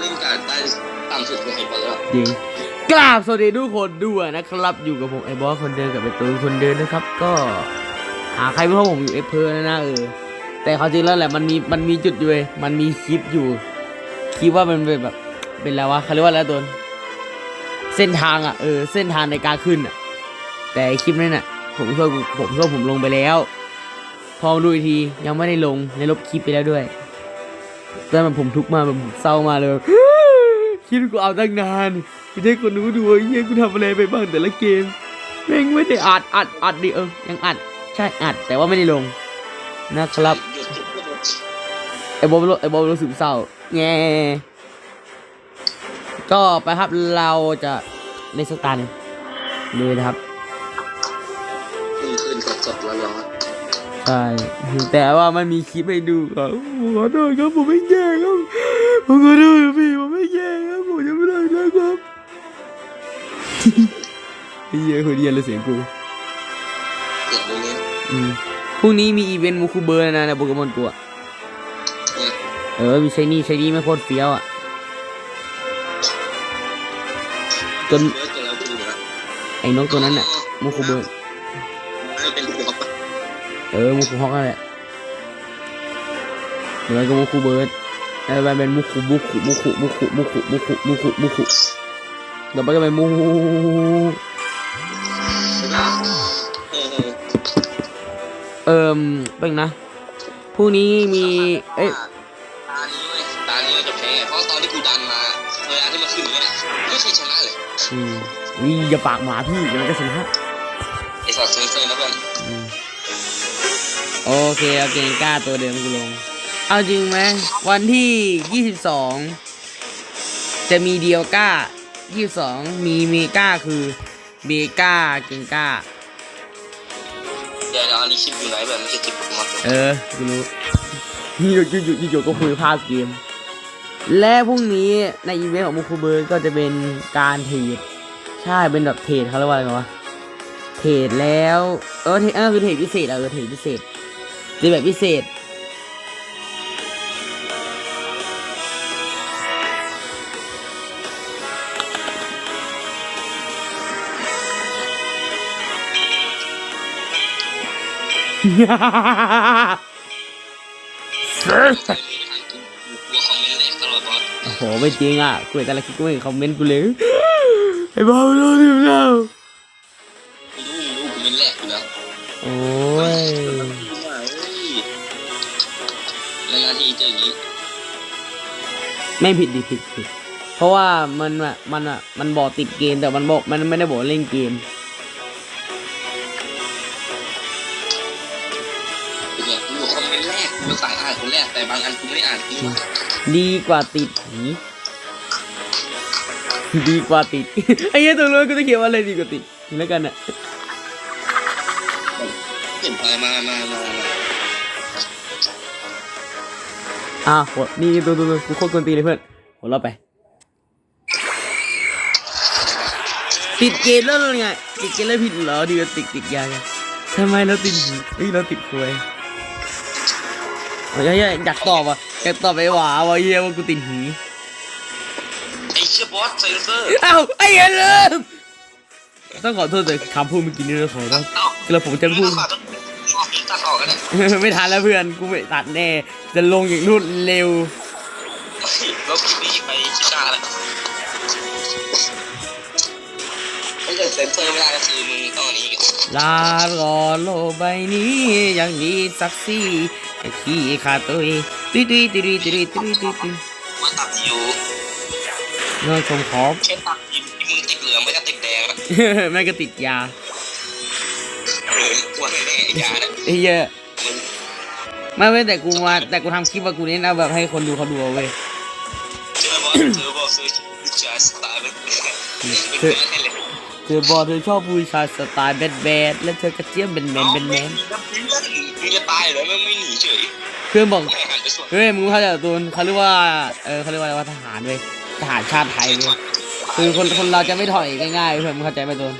เล่นการได้ต่ำสุดคือไฮเปอร์อะจริงกราบสวัสดีทุกคนด้วยนะครับ อยู่กับผมไอบอสคนเดินกับไอตูนคนเดินนะครับ ก็หาใครไม่รู้ผมอยู่เอฟเพอร์นะนะเออแต่เขาจริงแล้วแหละมันมีมันมีจุดอยู่เว้ยมันมีคลิปอยู่คิดว่ามันเป็นแบบเป็นแล้ววะเขาเรียกว่าอะไรตูนเส้นทางอะเออเส้นทางในการขึ้นอะ แต่คลิปนั้นอะ ผมช่วยผมช่วยผมลงไปแล้ว พอดูอีกทียังไม่ได้ลงในลบคลิปไปแล้วด้วย ตอนนั้นผมทุกข์มากแบบผมเศร้ามากเลยคิดว่ากูเอาตั้งนานไม่ได้คนรู้ดูว่าเฮียกูทำอะไรไปบ้างแต่ละเกมแม่งไม่ได้อัดอัดอัดดิเออยังอัดใช่อัดแต่ว่าไม่ได้ลงนะครับไอ้บอลรู้ไอ้บอลรู้สึกเศร้าแง่ก็ไปครับเราจะเล่นสตาร์หนึ่งเลยนะครับ ใช่แต่ว่ามันมีคลิปให้ดูครับผมขอโทษครับผมไม่แย่ครับผมขอโทษครับพี่ผมไม่แย่ครับผมจะไม่ได้นะครับไอ้เหี้ยคนเดียวเลยเสียงกูเกิดตรงนี้อืมพรุ่งนี้มีอีเวนต์มูคูเบอร์นะในโปเกมอนกูอะเนี่ยเออมีใช้นี่ใช้นี่ไม่โคตรเฟี้ยวอะจนเบิร์ดตัวเราดูนะไอ้นกตัวนั้นน่ะมูคูเบอร์ให้เป็นหัวปะ เออมูคูฮอกนั่นแหละเดี๋ยวมันก็มูคูเบิร์ดแล้วมันเป็นมูคูมูคูมูคูมูคูมูคูมูคูมูคูมูคูเดี๋ยวมันก็เป็นมูเออเออเอิมเป็นนะพรุ่งนี้มีเอ้ยตานี้เว้ยตานี้มันจะแพ้เพราะตอนที่กูดันมาเวลาที่มันขึ้นเนี่ยไม่เคยชนะเลยอืมนี่อย่าปากหมาพี่เดี๋ยวมันก็ชนะไอ้สัตว์เซนเซอร์นะเพื่อนอืม โอเคเอาเกงกล้าตัวเดิมกูลง เอาจริงไหมวันที่ยี่สิบสองจะมีเดียวก้ายี่สิบสองมีเมก้าคือเมก้าเกงก้า เดี๋ยวเดี๋ยวอันนี้คลิปอยู่ไหนแบบมันจะคลิปผมมาเออกูรู้อยู่อยู่อยู่อยู่ก็คุยภาพเกม และพรุ่งนี้ในอีเวนต์ของมูคูเบิร์ดก็จะเป็นการเทรดใช่เป็นแบบเทรดเขาเรียกว่าอะไรวะเทรดแล้ว เออเทรดเออคือเทรดพิเศษอะเออเทรดพิเศษ เทรดแบบพิเศษมีทางกูกลัวคอมเมนต์แหลกตลอดบอสโอ้โห ไม่จริงอะคุยแต่ละคลิปก็ไม่เห็นคอมเมนต์กูเลย ไอ้บ้าไม่รู้ดิมแล้วกูรู้มึงรู้กูเป็นแหลกอยู่แล้ว โอ้ย แล้วนาทีเจออย่างนี้ไม่ผิดดิผิดผิดเพราะว่ามันอะมันอะมันบอกติดเกมแต่มันบอกมันไม่ได้บอกเล่นเกมเนี่ยกูคอมเมนต์แรกกูเป็นสายอ่านคนแรกแต่บางอันกูไม่ได้อ่านจริงดีกว่าติดหีดีกว่าติดไอ้เหี้ยตัวรู้กูจะเขียนว่าอะไรดีกว่าติดนี่แล้วกันอะเห็นไปมามามามา อ้าวหัวนี่ตัวตัวตัวกูโคตรกวนตีนเลยเพื่อนหัวเราะไป ติดเกมแล้วไงติดเกมแล้วผิดเหรอดีกว่าติดติดยาไงทำไมเราติดหีเฮ้ยเราติดควยโอ้ยอยากอยากตอบอะอยากตอบไปหวาวะเฮียว่ากูติดหีไอ้เชี่ยบอสเซนเซอร์อ้าวไอ้เหี้ยลืมต้องขอโทษแต่คำพูดเมื่อกี้นี่เราขอโทษแล้วผมจะพูด ไม่ทันแล้วเพื่อนกูไปตัดแน่ จะลงอย่างรวดเร็วแล้วกูรีบไปคิดตาละไม่เกิดเซ็นเซอร์ไล้ก็คือมึตองนี้ลาหลอโลใบนี้ยังมีสักซี่ขี้ขาตัวตุยตุยตุยตุยตุยตุยตุยว่าตัดอยู่เงินสมขอแค่ตัดที่มึงติดเหลืองไม่ก็ติดแดงแม่ก็ติดยา เออกลัวแน่ๆยาเนี่ยไอ้เหี้ยมึงไม่เว้ยแต่กูมาแต่กูทำคลิปว่ากูเน้นเอาแบบให้คนดูเขาดูเอาเว้ยเจอบอสเจอบอสซื้อชาสไตล์เป็นเป็นแบนให้เลยเธอบอกเธอชอบผู้ชายสไตล์แบดแบดและเธอกระเจี๊ยบเป็นแมนเป็นแมนมึงจะตายเหรอมึงไม่หนีเฉยเพื่อนบอกไม่หันไปสวนเฮ้ยมึงเข้าใจตูนเขาเรียกว่าเออเขาเรียกว่าอะไรว่าทหารเว้ยทหารชาติไทยเว้ยคือคนคนเราจะไม่ถอยง่ายๆเพื่อนมึงเข้าใจไหมตูน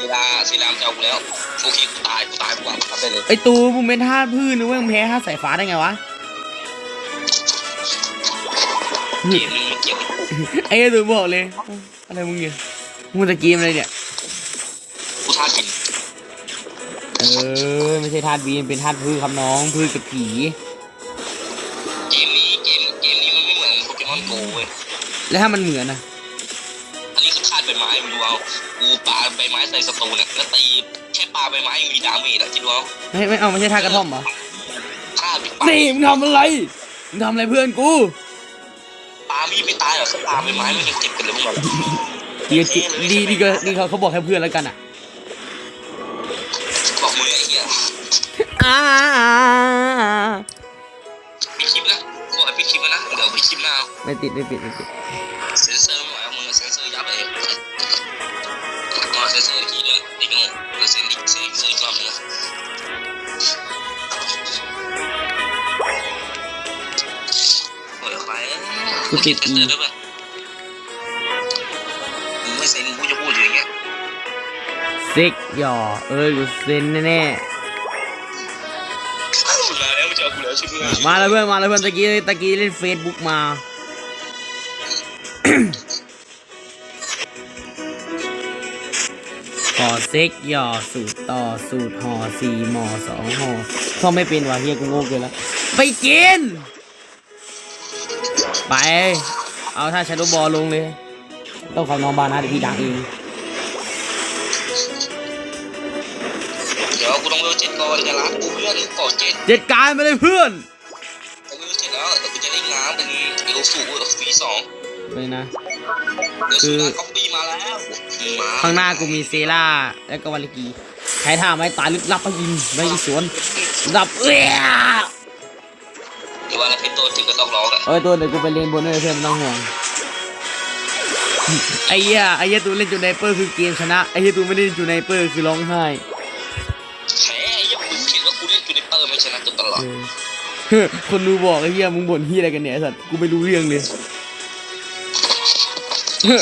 เวลาศิลามจะเอากูแล้วโอเคกูตายกูตายกูวางทำได้เลยไอตูมึงเป็นท่าสพืชนึกว่ามึงแพ้ท่าสสายฟ้าได้ไงวะ เกมมึงไม่เกี่ยวกับไอ้เหี้ยตัวบอกเลย อะไรมึงเนี่ยมึงตะกี้มอะไรเนี่ย กูท่ากินเออ ไม่ใช่ธาตุบีมเป็นธาตุพืชครับน้องพืชกับผี เกมนี้เกมเกมนี้มันไม่เหมือนโปเกมอนโกเว้ยแล้วถ้ามันเหมือนนะอันนี้คือธาตุใบไม้มึงดูเอา กูปาใบไม้ใส่ศัตรูเนี่ยแล้วตีแค่ปาใบไม้ยังมีดาเมจอะคิดดูเอาไม่ไม่เอาไม่ใช่ธาตุกระท่อมเหรอธาตุปานี่มึงทำอะไรมึงทำอะไรเพื่อนกูปามีดไม่ตายหรอกแค่ปาใบไม้มันยังเจ็บกันเลยมึงบอกดีก็ดีดีก็ดีเขาเขาบอกให้เพื่อนแล้วกันอะบอกมือไอ้เหี้ยอ่าปิดคลิปนะกูบอกให้ปิดคลิปแล้วนะเดี๋ยวปิดคลิปหน้าเอาไม่ติดไม่ติดไม่ติดเซนเซอร์ เซนเซอร์ด้วยป่ะมึงไม่เซนกูจะพูดอยู่อย่างเงี้ยซิกหยอเออกูเซ็นแน่มาแล้วมันจะเอากูแล้วใช่ไหมๆมาแล้วเพื่อนมาแล้วเพื่อนตะกี้ตะกี้เล่นเฟซบุ๊กมาขอเซ็กหยอสูตรต่อสูตรห่อสี่หมอสองห่อท่องไม่เป็นว่ะเฮียกูโง่เกินแล้วไปกิน ไป เอาถ้าชาโดบอลลงเลย ต้องขอน้องบานะเดี๋ยวพี่ดังเองเดี๋ยวกูต้องเวลเจ็ดก่อนจะร้านกูเพื่อนก่อเจ็ดจัดการไปเลยเพื่อนกูเวลเจ็ดแล้วเดี๋ยวกูจะได้ง้างเป็นเอลสูฟรีสองเลยนะเดี๋ยวสูดาคอฟฟี่มาแล้วมาข้างหน้ากูมีเซล่าแล้วก็วาลิกีใช้ท่าไม้ตายลึกลับไปยิงไม่สวนดับเอ้ย ตัวถึงก็ต้องร้องอะเอ้ยตัวเดี๋ยวกูไปเรียนบนด้วยเพื่อนไม่ต้องห่วงไอ้เหี้ยไอ้เหี้ยตูเล่นจูไนเปอร์คือเกมชนะไอ้เหี้ยตูไม่ได้เล่นจูไนเปอร์คือร้องไห้แพ้ยังกูเห็นว่ากูเล่นจูเนเปอร์ไม่ชนะจนตลอดเออเฮ้ยคนดูบอกไอ้เหี้ยมึงบ่นเหี้ยอะไรกันเนี่ยไอ้สัตว์กูไม่รู้เรื่องเลย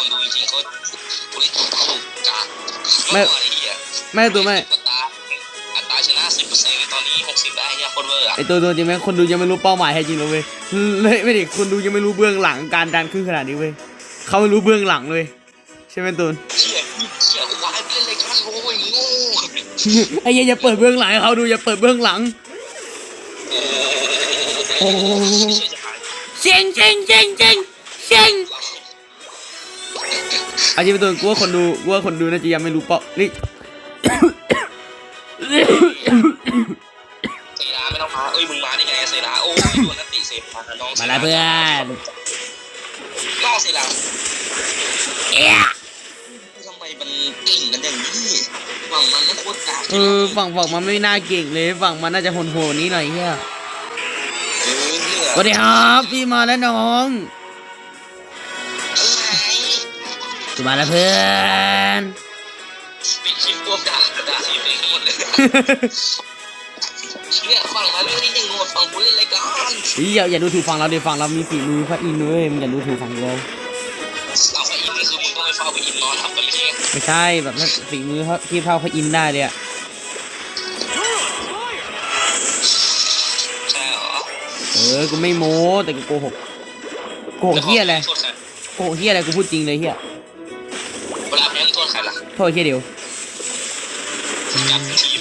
คนดูจริงๆเขากูเล่นจูเขากากไม่ไอ้เหี้ยไม่ตัวไม่ คนเวอร์อะไอ้ตัวตัวจริงไหมคนดูยังไม่รู้เป้าหมายแท้จริงเลยเว้ยเลยไม่ดิคนดูยังไม่รู้เบื้องหลังการดันขึ้นขนาดนี้เว้ยเขาไม่รู้เบื้องหลังเลยใช่ไหมตูนเชี่ยเชี่ยวายไปเล่นอะไรกันโอ้ยโง่ไอ้เหี้ยอย่าเปิดเบื้องหลังให้เขาดูอย่าเปิดเบื้องหลังโอ้เชี่ยจะหายเจ๋งเจ๋งเจ๋งเจ๋งเจ๋งอาจริงๆตูนกูว่าคนดูกูว่าคนดูน่าจะยังไม่รู้เป้านี่ เอ้ยมึงมาได้ไงเซราโอ้ยโดนนัตติเซฟมาน้องมาแล้วเพื่อนน้องเซราเอ๊ะทำไมมันเก่งกันอย่างนี้ฝั่งมันก็โคตรกากเออฝั่งฝั่งมันไม่น่าเก่งเลยฝั่งมันน่าจะโหดโหดๆนี้หน่อยเฮียเออเนี่ยสวัสดีครับพี่มาแล้วน้องอะไรกูมาแล้วเพื่อนปิดคลิปพวกด่าด่าทีมเองทั้งหมดเลย เนี่ยฝั่งมันไม่ได้ยังหมดฝั่งกูเล่นอะไรกันเฮ้ยอย่าอย่าดูถูกฝั่งเราดิฝั่งเรามีฝีมือพระอินทร์เลยมึงอย่าดูถูกฝั่งเราเอาไปอินคือมึงต้องไปเฝ้าไปอินนอนทับกันไม่ใช่ไม่ใช่แบบนั้นฝีมือเขาที่เท่าพระอินทร์ได้เลยอะใช่เหรอเออกูไม่โม้แต่กูโกหกโกหกเฮียอะไรโทษใครโกหกเฮียอะไรกูพูดจริงเลยเฮียเวลาแพ้โทษใครล่ะโทษเฮียเดียวกับที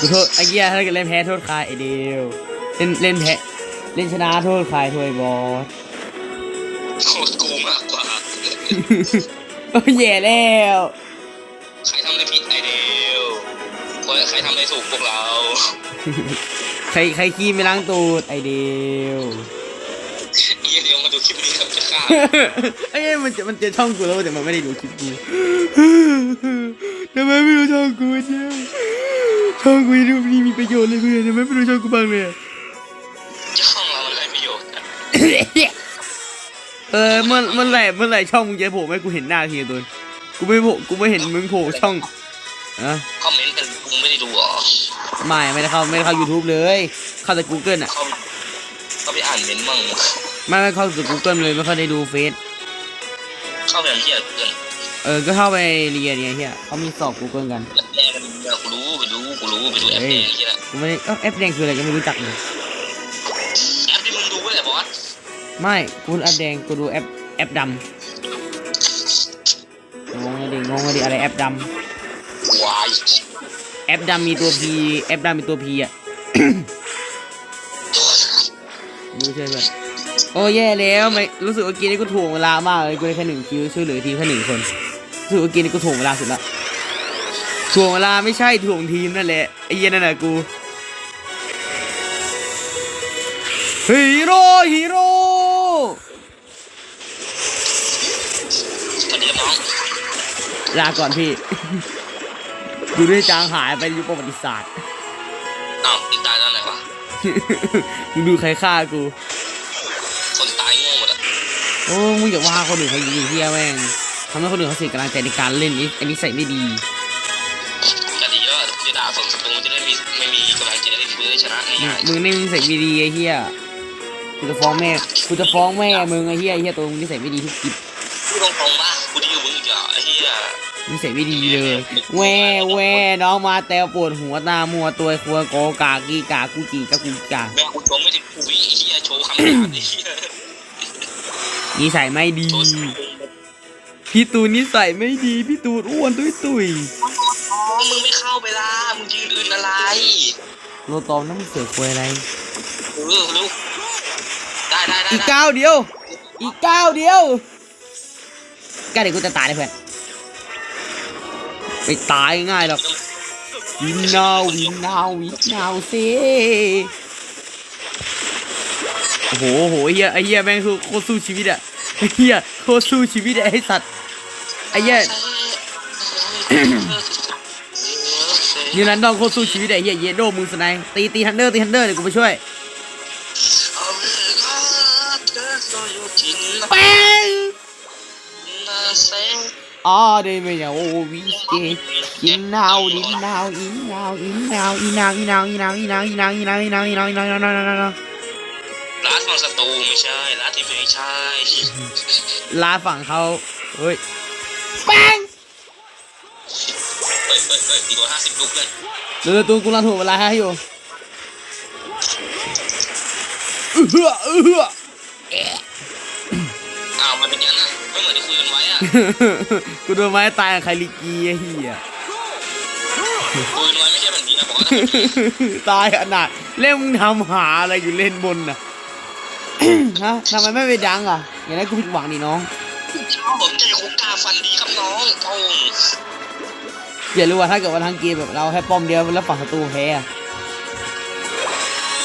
กูโทษไอ้เฮียถ้าเกิดเล่นแพ้โทษใครไอเดียวเล่นเล่นแพ้เล่นชนะโทษใครโทษไอ้บอสโทษกูมากกว่าโอ้ยแย่แล้วใครทำอะไรผิดไอเดียวคนใครทำอะไรถูกพวกเรา ใครใครขี้ไม่ล้างตูดไอเดียวเอียเดียวมาดูคลิปนี้ครับจะฆ่าไอ้เหี้ยมันจะมันจะช่องกูแล้วแต่มันไม่ได้ดูคลิปกูทำไมไม่ดูช่องกูเนี่ย ช่องกูรูปนี้มีประโยชน์เลยเพื่อนทำไมไม่ดูช่องกูบ้างเลยอะช่องเรามันไรประโยชน์เออเมื่อเมื่อไหร่เมื่อไหร่ช่องมึงจะโผล่ให้กูเห็นหน้าทีตัวกูไม่โผล่กูไม่เห็นมึงโผล่ช่องอะคอมเมนต์เป็นกูไม่ได้ดูหรอไม่ไม่ได้เข้าไม่ได้เข้า YouTube เลยเข้าแต่ Google อะ เขาเขาไปอ่านเมนต์มั่งไม่ไม่เข้าแต่ Google เลยไม่ค่อยได้ดูเฟซเข้าไปอ่านที่เกิน เออ ก็เข้าไปเรียนเนี่ยเฮียเขามีสอบ Google กัน แดงมันเนี่ยกูรู้ไปดูกูรู้ไปดูแอปแดงที่นั่นกูไม่ได้เอ้าแอปแดงคืออะไรก็ไม่รู้จักเลย แอปที่มึงดูไว้แหละบอสไม่ กูแอปแดง กูดูแอปแอปดำงงเลยดิงงเลยดิอะไรแอปดวายำแอปดำมีตัวพีแอปดำมีตัวพีอะ ดูใช่ไหมโอ้แย่แล้วไม่รู้สึกว่าเกินนี่กูถ่วงเวลามากเลย กูได้แค่หนึ่งคิวช่วยเหลือทีมแค่หนึ่งคน รู้สึกว่าเกินนี่กูถ่วงเวลาสุดละถ่วงเวลาไม่ใช่ถ่วงทีมนั่นแหละไอ้เหี้ย็นนั่นแหละกูฮีโร่ฮีโร่สวัสดีครับน้องลาก่อนพี่ ดูด้วยจางหายไปยุคประวัติศาสตร์อ้าวติดตายตอนไหนวะมึงดูใครฆ่ากู คนตายโง่หมดอะ โอ้มึงอย่าว่าคนอื่นเขายิงเฮียแม่ง ทำให้คนอื่นเขาเสียกำลังใจในการเล่นนี่อันนี้ใส่ไม่ดีก็ดีแล้วจะด่าฝั่งศัตรูจะได้มีไม่มีกำลังใจได้ฟื้นได้ชนะง่ายมึงนี่มึงใส่ไม่ดีไอ้เฮียกูจะฟ้องแม่กูจะฟ้องแม่มึงไอ้เฮียไอ้เฮียตัวมึงนี่ใส่ไม่ดีทุกคลิปๆพูดตรงๆว่ากูดีกว่ามึงอีกอะไอ้เหี้ยมึงใส่ไม่ดีเลยแว่แว่น้องมาแตวปวดหัวตามัวตัวครัวโกกากีกากูจีกากูกาแม่กูชมไม่ถึงกูวิไอ้เหี้ยโชว์คำหยาบไอ้เหี้ยนิสัยไม่ดีโชว์สังคม พี่ตูนนิสัยไม่ดี พี่ตูนอ้วนตุ้ยตุ้ยอ๋อมึงไม่เข้าไปล่ะมึงยืนอื่นอะไรโลตอมน้ำเสือควยอะไร เออเร็วได้ได้ได้อีกได้ก้าวเดียว อีกก้าวเดียวก้าวเดี๋ยวกูจะตายเลยเพื่อนไม่ตายง่ายหรอกวินนาววินนาววินนาวเซโอ้โหโอ้โหไอ้เฮียไอ้เฮียแม่งสู้โคตรสู้ชีวิตอะไอ้เฮียโคตรสู้ชีวิตอะไอ้สัตว์ไอ้เฮียนี่นั้นดองโคตรสู้ชีวิตอะไอ้เฮียเยโดมึงสไนด์ตีตีทันเดอร์ตีทันเดอร์เดี๋ยวกูไปช่วยแป้งอ๋อได้ไหมเนี่ยโอ้วิสเกกินนาวดินนาวอินนาวอินนาวอีนาวอีนาวอีนาวอีนาวอีนาวอีนาวอีนาวอีนาวอีนาวอีนาวอีนาวอีนาวอีนาวร้านฝั่งศัตรูไม่ใช่ร้านที่ไม่ใช่ลาฝั่งเขาเฮ้ยแป้งเฮ้ยเฮ้ยเฮ้ยอีกตัวห้าสิบลูกเพื่อนเดี๋ยวตัวกูรันถูกเวลาให้อยู่เอือเอืออ้าวมันเป็นยังนั้นนะไม่เหมือนที่คุยกันไว้อะกูโดนไม้ตายกับใครลิกีไอ้เหี้ยคุยกันไว้ไม่ใช่แบบนี้นะบอกว่าตายขนาดเล่นมึงทำหาอะไรอยู่เล่นบนน่ะฮะทำไมไม่ไปดังอะอย่างนั้นกูผิดหวังดิน้อง ผมใจคุกกาฟันดีครับน้องโอ้ยอย่ารู้ว่าถ้าเกิดว่าทางเกมแบบเราแค่ป้อมเดียวแล้วฝั่งศัตรูแพ้อะ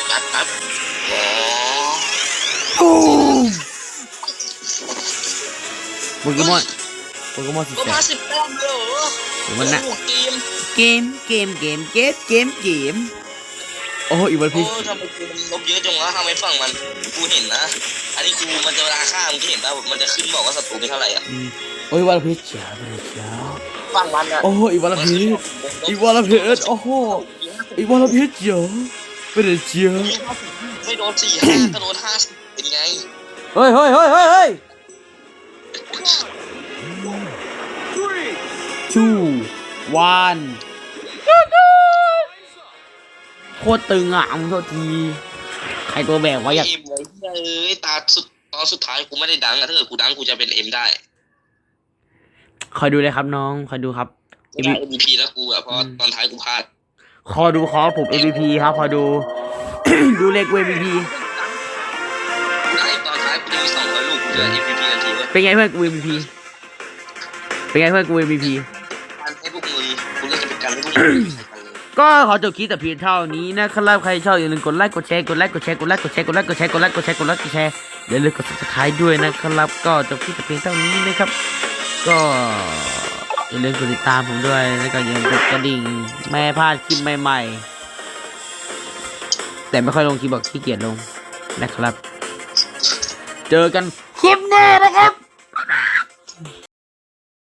แป๊บแป๊บอ๋อโปเกมอนโปเกมอนสิก็แสมาบสิบแต้มเลยเหรอผมว่านะโอ้โหเกม เกมเกมเกมเกมเกมเกม โอ้อีวันโอ้พีชทำไมเกมลบเยอะจังวะทำไมฝั่งมันกูเห็นนะ อันนี้กูมันจะเวลาฆ่ามึงจะเห็นป่ะมันจะขึ้นบอกว่าศัตรูมีเท่าไหร่อะอืมโอ้ยวันพีชจ้าวันพีชจ้าฝั่งมันอะโอ้อีวันพีชอีวันพีชโอ้โหอีวันพีชเจ๋อเป็นเจ๋อไม่โดนสี่ห้าก็โดนห้าสิบเป็นไงเฮ้ยเฮ้ยเฮ้ยเฮ้ยเฮ้ยชูวัน โคตรตึงอะมึงโทษที ใครตัวแบกไว้อยากเอ็มเลยเอ้ยตาสุดตอนสุดท้ายกูไม่ได้ดังอะถ้าเกิดกูดังกูจะเป็นเอ็มได้คอยดูเลยครับน้อง คอยดูครับ ไม่ได้ MVP แล้วกูอะเพราะตอนท้ายกูพลาดคอยดูคอผม MVP ครับคอยดู ดูเลข MVP ได้ตอนท้ายกูจะมีสองร้อยลูกกูจะ MVP ทันทีเว้ยเป็นไงเพื่อนกู MVP เป็นไงเพื่อนกู MVP การให้พวกมึงกูเลือกจะเป็นการให้พวกมึงใส่กันเลย ก็ขอจบคลิปแต่เพียงเท่านี้นะครับใครชอบอย่าลืมกดไลค์กดแชร์กดไลค์กดแชร์กดไลค์กดแชร์กดไลค์กดแชร์กดไลค์กดแชร์กดไลค์กดแชร์อย่าลืมกด subscribe ด้วยนะครับ ก็จบคลิปแต่เพียงเท่านี้นะครับ ก็อย่าลืมกดติดตามผมด้วยแล้วก็อย่าลืมกดกระดิ่งไม่ให้พลาดคลิปใหม่ ๆ แต่ไม่ค่อยลงคลิปบอกขี้เกียจลงนะครับ เจอกันคลิปหน้านะครับ